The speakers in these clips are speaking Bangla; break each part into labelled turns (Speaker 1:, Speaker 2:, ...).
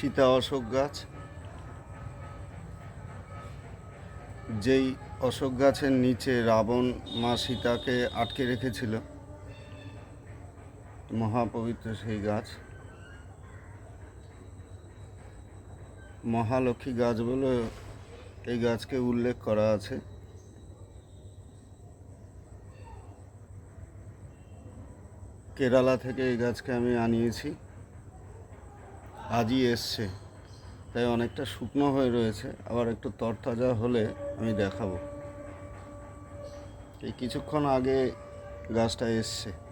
Speaker 1: সীতা অশোক গাছ। যেই অশোক গাছের নিচে রাবণ মা সীতাকে আটকে রেখেছিল, মহাপবিত্র সেই গাছ। মহালক্ষ্মী গাছ বলে এই গাছকে উল্লেখ করা আছে। কেরালা থেকে এই গাছকে আমি আনিয়েছি। আজই এসছে। তাই অনেকটা শুকনো হয়ে রয়েছে। আবার একটু তরতাজা হলে আমি দেখাবো। এই কিছুক্ষণ আগে গাছটা এসছে।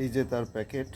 Speaker 1: এই যে তার প্যাকেট।